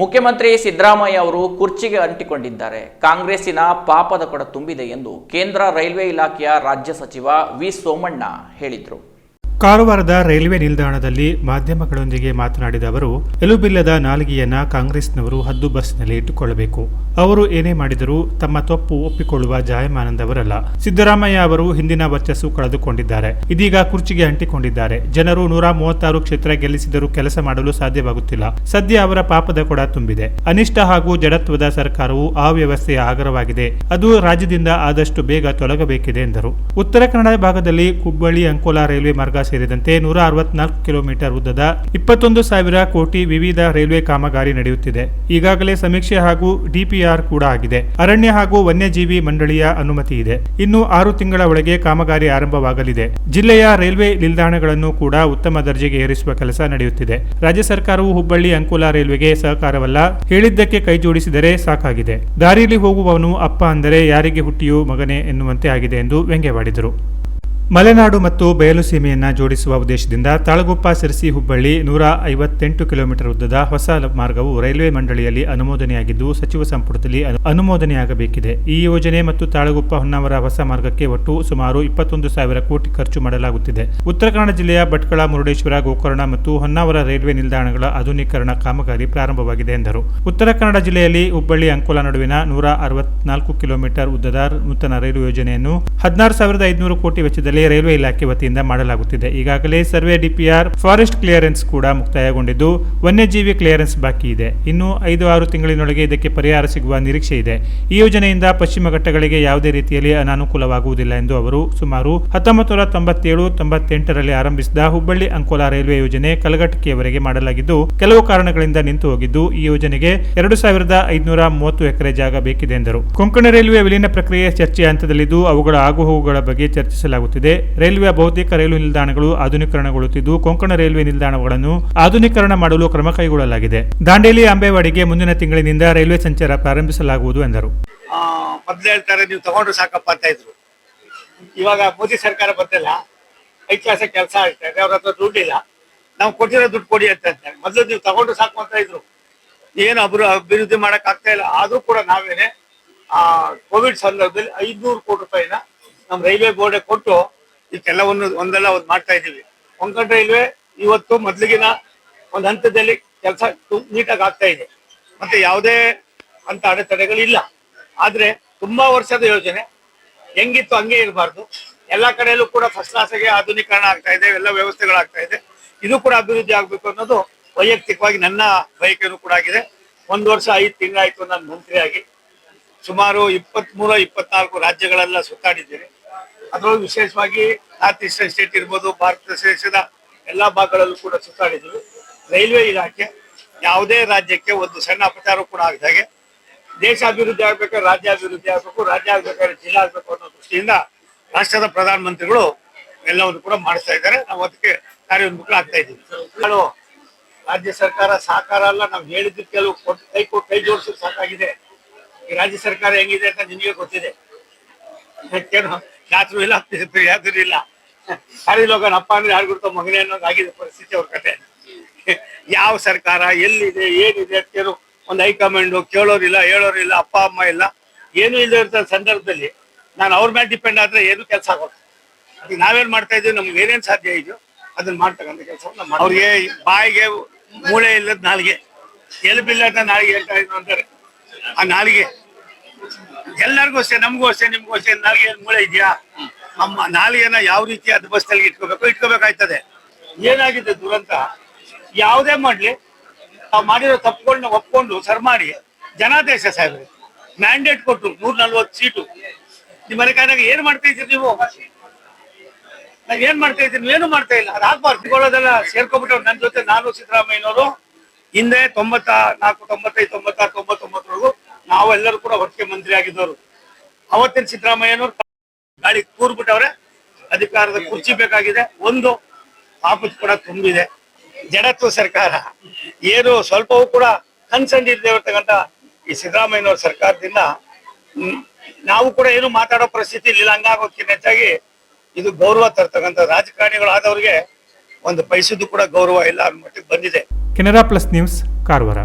ಮುಖ್ಯಮಂತ್ರಿ ಸಿದ್ದರಾಮಯ್ಯ ಅವರು ಕುರ್ಚಿಗೆ ಅಂಟಿಕೊಂಡಿದ್ದಾರೆ. ಕಾಂಗ್ರೆಸ್ಸಿನ ಪಾಪದ ಕೊಡ ತುಂಬಿದೆ ಎಂದು ಕೇಂದ್ರ ರೈಲ್ವೆ ಇಲಾಖೆಯ ರಾಜ್ಯ ಸಚಿವ ವಿ ಸೋಮಣ್ಣ ಹೇಳಿದರು. ಕಾರವಾರದ ರೈಲ್ವೆ ನಿಲ್ದಾಣದಲ್ಲಿ ಮಾಧ್ಯಮಗಳೊಂದಿಗೆ ಮಾತನಾಡಿದ ಅವರು, ಎಲುಬಿಲ್ಲದ ನಾಲಿಗೆಯನ್ನ ಕಾಂಗ್ರೆಸ್ನವರು ಹದ್ದು ಬಸ್ನಲ್ಲಿ ಇಟ್ಟುಕೊಳ್ಳಬೇಕು. ಅವರು ಏನೇ ಮಾಡಿದರೂ ತಮ್ಮ ತಪ್ಪು ಒಪ್ಪಿಕೊಳ್ಳುವ ಜಾಯಮಾನಂದವರಲ್ಲ. ಸಿದ್ದರಾಮಯ್ಯ ಅವರು ಹಿಂದಿನ ವರ್ಚಸ್ಸು ಕಳೆದುಕೊಂಡಿದ್ದಾರೆ. ಇದೀಗ ಕುರ್ಚಿಗೆ ಅಂಟಿಕೊಂಡಿದ್ದಾರೆ. ಜನರು ನೂರ ಮೂವತ್ತಾರು ಕ್ಷೇತ್ರ ಗೆಲ್ಲಿಸಿದರೂ ಕೆಲಸ ಮಾಡಲು ಸಾಧ್ಯವಾಗುತ್ತಿಲ್ಲ. ಸದ್ಯ ಅವರ ಪಾಪದ ಕೊಡ ತುಂಬಿದೆ. ಅನಿಷ್ಟ ಹಾಗೂ ಜಡತ್ವದ ಸರ್ಕಾರವು ಅವ್ಯವಸ್ಥೆಯ ಆಗರವಾಗಿದೆ. ಅದು ರಾಜ್ಯದಿಂದ ಆದಷ್ಟು ಬೇಗ ತೊಲಗಬೇಕಿದೆ ಎಂದರು. ಉತ್ತರ ಕನ್ನಡ ಭಾಗದಲ್ಲಿ ಹುಬ್ಬಳ್ಳಿ ಅಂಕೋಲಾ ರೈಲ್ವೆ ಮಾರ್ಗ ಸೇರಿದಂತೆ ನೂರ ಅರವತ್ನಾಲ್ಕು ಕಿಲೋಮೀಟರ್ ಉದ್ದದ ಇಪ್ಪತ್ತೊಂದು ಸಾವಿರ ಕೋಟಿ ವಿವಿಧ ರೈಲ್ವೆ ಕಾಮಗಾರಿ ನಡೆಯುತ್ತಿದೆ. ಈಗಾಗಲೇ ಸಮೀಕ್ಷೆ ಹಾಗೂ ಡಿಪಿಆರ್ ಕೂಡ ಆಗಿದೆ. ಅರಣ್ಯ ಹಾಗೂ ವನ್ಯಜೀವಿ ಮಂಡಳಿಯ ಅನುಮತಿ ಇದೆ. ಇನ್ನು ಆರು ತಿಂಗಳ ಒಳಗೆ ಕಾಮಗಾರಿ ಆರಂಭವಾಗಲಿದೆ. ಜಿಲ್ಲೆಯ ರೈಲ್ವೆ ನಿಲ್ದಾಣಗಳನ್ನು ಕೂಡ ಉತ್ತಮ ದರ್ಜೆಗೆ ಏರಿಸುವ ಕೆಲಸ ನಡೆಯುತ್ತಿದೆ. ರಾಜ್ಯ ಸರ್ಕಾರವು ಹುಬ್ಬಳ್ಳಿ ಅಂಕೋಲ ರೈಲ್ವೆಗೆ ಸಹಕಾರವಲ್ಲ, ಹೇಳಿದ್ದಕ್ಕೆ ಕೈಜೋಡಿಸಿದರೆ ಸಾಕಾಗಿದೆ. ದಾರಿಯಲ್ಲಿ ಹೋಗುವವನು ಅಪ್ಪ ಅಂದರೆ ಯಾರಿಗೆ ಹುಟ್ಟಿಯೂ ಮಗನೇ ಎನ್ನುವಂತೆ ಆಗಿದೆ ಎಂದು ವ್ಯಂಗ್ಯವಾಡಿದರು. ಮಲೆನಾಡು ಮತ್ತು ಬಯಲು ಸೀಮೆಯನ್ನು ಜೋಡಿಸುವ ಉದ್ದೇಶದಿಂದ ತಾಳಗುಪ್ಪ ಸಿರಸಿ ಹುಬ್ಬಳ್ಳಿ ನೂರ ಐವತ್ತೆಂಟು ಕಿಲೋಮೀಟರ್ ಉದ್ದದ ಹೊಸ ಮಾರ್ಗವು ರೈಲ್ವೆ ಮಂಡಳಿಯಲ್ಲಿ ಅನುಮೋದನೆಯಾಗಿದ್ದು ಸಚಿವ ಸಂಪುಟದಲ್ಲಿ ಅನು- ಅನುಮೋದನೆಯಾಗಬೇಕಿದೆ. ಈ ಯೋಜನೆ ಮತ್ತು ತಾಳಗುಪ್ಪ ಹೊನ್ನಾವರ ಹೊಸ ಮಾರ್ಗಕ್ಕೆ ಒಟ್ಟು ಸುಮಾರು ಇಪ್ಪತ್ತೊಂದು ಸಾವಿರ ಕೋಟಿ ಖರ್ಚು ಮಾಡಲಾಗುತ್ತಿದೆ. ಉತ್ತರ ಕನ್ನಡ ಜಿಲ್ಲೆಯ ಭಟ್ಕಳ, ಮುರುಡೇಶ್ವರ, ಗೋಕರ್ಣ ಮತ್ತು ಹೊನ್ನಾವರ ರೈಲ್ವೆ ನಿಲ್ದಾಣಗಳ ಆಧುನೀಕರಣ ಕಾಮಗಾರಿ ಪ್ರಾರಂಭವಾಗಿದೆ ಎಂದರು. ಉತ್ತರ ಕನ್ನಡ ಜಿಲ್ಲೆಯಲ್ಲಿ ಹುಬ್ಬಳ್ಳಿ ಅಂಕೋಲಾ ನಡುವಿನ ನೂರ ಅರವತ್ನಾಲ್ಕು ಕಿಲೋಮೀಟರ್ ಉದ್ದದ ನೂತನ ರೈಲು ಯೋಜನೆಯನ್ನು ಹದಿನಾರು ಸಾವಿರದ ಐದುನೂರು ಕೋಟಿ ವೆಚ್ಚದಲ್ಲಿ ರೈಲ್ವೆ ಇಲಾಖೆ ವತಿಯಿಂದ ಮಾಡಲಾಗುತ್ತಿದೆ. ಈಗಾಗಲೇ ಸರ್ವೆ ಡಿಪಿಆರ್ ಫಾರೆಸ್ಟ್ ಕ್ಲಿಯರೆನ್ಸ್ ಕೂಡ ಮುಕ್ತಾಯಗೊಂಡಿದ್ದು, ವನ್ಯಜೀವಿ ಕ್ಲಿಯರೆನ್ಸ್ ಬಾಕಿ ಇದೆ. ಇನ್ನು ಐದು ಆರು ತಿಂಗಳಿನೊಳಗೆ ಇದಕ್ಕೆ ಪರಿಹಾರ ಸಿಗುವ ನಿರೀಕ್ಷೆ ಇದೆ. ಈ ಯೋಜನೆಯಿಂದ ಪಶ್ಚಿಮ ಘಟ್ಟಗಳಿಗೆ ಯಾವುದೇ ರೀತಿಯಲ್ಲಿ ಅನಾನುಕೂಲವಾಗುವುದಿಲ್ಲ ಎಂದು ಅವರು ಸುಮಾರು ಹತ್ತೊಂಬತ್ತು ನೂರ ತೊಂಬತ್ತೇಳು, ತೊಂಬತ್ತೆಂಟರಲ್ಲಿ ಆರಂಭಿಸಿದ ಹುಬ್ಬಳ್ಳಿ ಅಂಕೋಲಾ ರೈಲ್ವೆ ಯೋಜನೆ ಕಲಘಟಕಿಯವರೆಗೆ ಮಾಡಲಾಗಿದ್ದು, ಕೆಲವು ಕಾರಣಗಳಿಂದ ನಿಂತು ಹೋಗಿದ್ದು, ಈ ಯೋಜನೆಗೆ ಎರಡು ಸಾವಿರದ ಐದುನೂರ ಮೂವತ್ತು ಎಕರೆ ಜಾಗ ಬೇಕಿದೆ ಎಂದರು. ಕೊಂಕಣ ರೈಲ್ವೆ ವಿಲೀನ ಪ್ರಕ್ರಿಯೆ ಚರ್ಚೆಯ ಹಂತದಲ್ಲಿದ್ದು, ಅವುಗಳ ಆಗುಹೋಗುಗಳ ಬಗ್ಗೆ ಚರ್ಚಿಸಲಾಗುತ್ತಿದೆ. ರೈಲ್ವೆಯ ಬಹುತೇಕ ರೈಲು ನಿಲ್ದಾಣಗಳು ಆಧುನೀಕರಣಗೊಳ್ಳುತ್ತಿದ್ದು, ಕೊಂಕಣ ರೈಲ್ವೆ ನಿಲ್ದಾಣಗಳನ್ನು ಆಧುನೀಕರಣ ಮಾಡಲು ಕ್ರಮ ಕೈಗೊಳ್ಳಲಾಗಿದೆ. ದಾಂಡೇಲಿ ಅಂಬೇವಾಡಿಗೆ ಮುಂದಿನ ತಿಂಗಳಿನಿಂದ ರೈಲ್ವೆ ಸಂಚಾರ ಪ್ರಾರಂಭಿಸಲಾಗುವುದು ಎಂದರು. ನೀವು ತಗೊಂಡ್ರು ಸಾಕಪ್ಪ ಅಂತ ಇದ್ರು. ಇವಾಗ ಮೋದಿ ಸರ್ಕಾರ ಬಂದಲ್ಲ. ಐತಿಹಾಸಿಕ ಕೆಲಸ ಆಗ್ತಾ ಇದೆ ಅವ್ರ ಹತ್ರ ದುಡ್ಡಿಲ್ಲ. ನಾವು ಕೊಟ್ಟಿರೋ ದುಡ್ಡು ಕೊಡಿ ಅಂತ ಅಂತಾರೆ. ಮೊದಲು ನೀವು ತಗೊಂಡ್ರು ಸಾಕು ಅಂತ ಇದ್ರು. ಏನು ಅಭಿವೃ, ಅಭಿವೃದ್ಧಿ ಮಾಡಕ್ ಆಗ್ತಾ ಇಲ್ಲ. ಆದ್ರೂ ಕೂಡ ನಾವೇನೆ, ಆ, ಕೋವಿಡ್ ಸಂದರ್ಭದಲ್ಲಿ ಐದ್ನೂರು ಕೋಟಿ ರೂಪಾಯಿನ ನಮ್ಮ ರೈಲ್ವೆ ಬೋರ್ಡ್ ಕೊಟ್ಟು ಇದಕ್ಕೆಲ್ಲವನ್ನು ಒಂದಲ್ಲ ಒಂದು ಮಾಡ್ತಾ ಇದ್ದೀವಿ. ಕೊಂಕಣ ರೈಲ್ವೆ ಇವತ್ತು ಮೊದಲಿಗಿನ ಒಂದು ಹಂತದಲ್ಲಿ ಕೆಲಸ ನೀಟಾಗಿ ಆಗ್ತಾ ಇದೆ. ಮತ್ತೆ ಯಾವುದೇ ಅಂತ ಅಡೆತಡೆಗಳಿಲ್ಲ. ಆದ್ರೆ ತುಂಬಾ ವರ್ಷದ ಯೋಜನೆ. ಹೆಂಗಿತ್ತು ಹಂಗೆ ಇರಬಾರ್ದು. ಎಲ್ಲಾ ಕಡೆಯಲ್ಲೂ ಕೂಡ ಫಸ್ಟ್ ಕ್ಲಾಸ್ಗೆ ಆಧುನೀಕರಣ ಆಗ್ತಾ ಇದೆ, ಎಲ್ಲ ವ್ಯವಸ್ಥೆಗಳಾಗ್ತಾ ಇದೆ. ಇದು ಕೂಡ ಅಭಿವೃದ್ಧಿ ಆಗ್ಬೇಕು ಅನ್ನೋದು ವೈಯಕ್ತಿಕವಾಗಿ ನನ್ನ ಬಯಕೆನೂ ಕೂಡ ಆಗಿದೆ. ಒಂದು ವರ್ಷ ಐದು ತಿಂಗಳಾಯ್ತು ನಾನು ಮಂತ್ರಿಯಾಗಿ. ಸುಮಾರು ಇಪ್ಪತ್ಮೂರು, ಇಪ್ಪತ್ನಾಲ್ಕು ರಾಜ್ಯಗಳೆಲ್ಲ ಸುತ್ತಾಡಿದ್ದೀರಿ. ಅದರಲ್ಲೂ ವಿಶೇಷವಾಗಿ ನಾರ್ತ್ ಈಸ್ಟರ್ನ್ ಸ್ಟೇಟ್ ಇರ್ಬೋದು, ಭಾರತ ದೇಶದ ಎಲ್ಲಾ ಭಾಗಗಳಲ್ಲೂ ಕೂಡ ಸುತ್ತಾಡಿದ್ರು. ರೈಲ್ವೆ ಇಲಾಖೆ ಯಾವುದೇ ರಾಜ್ಯಕ್ಕೆ ಒಂದು ಸಣ್ಣ ಅಪಚಾರ ಕೂಡ ಆಗದಾಗೆ ದೇಶ ಅಭಿವೃದ್ಧಿ ಆಗ್ಬೇಕಾದ್ರೆ ರಾಜ್ಯ ಅಭಿವೃದ್ಧಿ ಆಗ್ಬೇಕು, ರಾಜ್ಯ ಆಗ್ಬೇಕಾದ್ರೆ ಜಿಲ್ಲಾ ಆಗ್ಬೇಕು ಅನ್ನೋ ದೃಷ್ಟಿಯಿಂದ ರಾಷ್ಟ್ರದ ಪ್ರಧಾನಮಂತ್ರಿಗಳು ಎಲ್ಲವನ್ನು ಕೂಡ ಮಾಡಿಸ್ತಾ ಇದ್ದಾರೆ. ನಾವು ಅದಕ್ಕೆ ಕಾರ್ಯೋನ್ಮುಖ ಆಗ್ತಾ ಇದ್ದೀವಿ. ನಾನು ರಾಜ್ಯ ಸರ್ಕಾರ ಸಹಕಾರ ಅಲ್ಲ, ನಾವು ಹೇಳಿದ್ದು ಕೆಲವು ಕೊಟ್ಟು ಕೈ ಕೊಟ್ಟು ಕೈ ಜೋಡಿಸೋದು ಸಾಕಾಗಿದೆ. ಈ ರಾಜ್ಯ ಸರ್ಕಾರ ಹೆಂಗಿದೆ ಅಂತ ನಿಮಗೆ ಗೊತ್ತಿದೆ. ಯಾತ್ರು ಇಲ್ಲ, ಯಾತ್ರಿ ಇಲ್ಲ. ಹರಿ ಲೋಕ ಅಪ್ಪ ಅಂದ್ರೆ ಯಾರು ಗುರುತ ಮಗನೇ ಅನ್ನೋದು ಆಗಿದೆ ಪರಿಸ್ಥಿತಿ ಅವ್ರ ಕತೆ. ಯಾವ ಸರ್ಕಾರ, ಎಲ್ಲಿದೆ, ಏನಿದೆ ಅಂತ ಏನು ಒಂದು ಹೈಕಮಾಂಡು ಕೇಳೋರಿಲ್ಲ ಹೇಳೋರಿಲ್ಲ ಅಪ್ಪ, ಅಮ್ಮ ಇಲ್ಲ. ಏನು ಇಲ್ಲದೆ ಇರ್ತ ಸಂದರ್ಭದಲ್ಲಿ ನಾನು ಅವ್ರ ಮೇಲೆ ಡಿಪೆಂಡ್ ಆದ್ರೆ ಏನು ಕೆಲಸ ಆಗೋದು ನಾವೇನ್ ಮಾಡ್ತಾ ಇದೀವಿ ನಮ್ಗೆ ಏನೇನ್ ಸಾಧ್ಯ ಇದೆಯೋ ಅದನ್ನ ಮಾಡ್ತಕ್ಕಂಥ ಕೆಲಸ ಅವ್ರಿಗೆ ಬಾಯಿಗೆ ಮೂಳೆ ಇಲ್ಲದ ನಾಲಿಗೆ. ಅಂತ ನಾಲಿಗೆ ಹೇಳ್ತಾ ಇದ್ರು ಅಂತಾರೆ. ಆ ನಾಲಿಗೆ. ಎಲ್ಲರಿಗೂ ಅಷ್ಟೇ, ನಮಗೂ ಅಷ್ಟೇ, ನಿಮ್ಗೂ ಅಷ್ಟೇ, ನಾಲಿಗೆ ಮೂಳೆ ಇದೆಯಾ? ನಮ್ಮ ನಾಲಿಗೆನ ಯಾವ ರೀತಿ ಅದು ಬಸ್ನಲ್ಲಿ ಇಟ್ಕೋಬೇಕು, ಇಟ್ಕೋಬೇಕಾಯ್ತದೆ. ಏನಾಗಿದೆ ದುರಂತ? ಯಾವುದೇ ಮಾಡ್ಲಿ ನಾವು ಮಾಡಿರೋ ತಪ್ಪುಗಳನ್ನ ಒಪ್ಕೊಂಡು ಸರ್ ಮಾಡಿ, ಜನಾದೇಶ ಸಾಹೇಬ್ರೆ ಮ್ಯಾಂಡೇಟ್ ಕೊಟ್ಟರು ನೂರ ನಲ್ವತ್ತು ಸೀಟು. ನಿಮ್ಮ ಮನೆಕಾನಾಗ ಏನ್ ಮಾಡ್ತಾ ಇದ್ದೀರಿ ನೀವು? ನಾವ್ ಏನ್ ಮಾಡ್ತಾ ಇದ್ದೀರಿ? ನೀವೇನು ಮಾಡ್ತಾ ಇಲ್ಲ? ಅದಾಗ್ಬಾರ್ದು ಇಟ್ಕೊಳ್ಳೋದೆಲ್ಲ ಸೇರ್ಕೊಬಿಟ್ಟು ನನ್ನ ಜೊತೆ ನಾನು ಸಿದ್ದರಾಮಯ್ಯನವರು, ಹಿಂದೆ ತೊಂಬತ್ತ ನಾಲ್ಕು, ತೊಂಬತ್ತೈದು, ತೊಂಬತ್ತಾರು ತೊಂಬತ್ತೊಂಬತ್ತರವರೆಗೂ ನಾವೆಲ್ಲರೂ ಕೂಡ ಒಟ್ಟಿಗೆ ಮಂತ್ರಿ ಆಗಿದ್ದವರು. ಅವತ್ತಿನ ಸಿದ್ದರಾಮಯ್ಯನವರು ಗಾಳಿ ಕೂರ್ಬಿಟ್ಟವ್ರೆ, ಅಧಿಕಾರದ ಕುರ್ಚಿ ಬೇಕಾಗಿದೆ. ಒಂದು ಪಾಪದ ಕೂಡ ತುಂಬಿದೆ. ಜಡತ್ವ ಸರ್ಕಾರ. ಏನು ಸ್ವಲ್ಪವೂ ಕೂಡ ಕನ್ಸಂಡ್ ಇಲ್ಲದೆ ಇರ್ತಕ್ಕಂಥ ಈ ಸಿದ್ದರಾಮಯ್ಯನವ್ರ ಸರ್ಕಾರದಿಂದ ನಾವು ಕೂಡ ಏನು ಮಾತಾಡೋ ಪರಿಸ್ಥಿತಿ ಇಲ್ಲ ಹಂಗಾಗೋದಕ್ಕಿಂತ ಹೆಚ್ಚಾಗಿ ಇದು ಗೌರವ ತರ್ತಕ್ಕಂಥ ರಾಜಕಾರಣಿಗಳಾದವ್ರಿಗೆ ಒಂದು ಪೈಸದ್ದು ಕೂಡ ಗೌರವ ಇಲ್ಲ ಅನ್ನೋ ಮಟ್ಟಿಗೆ ಬಂದಿದೆ. Canara plus news, Karwar.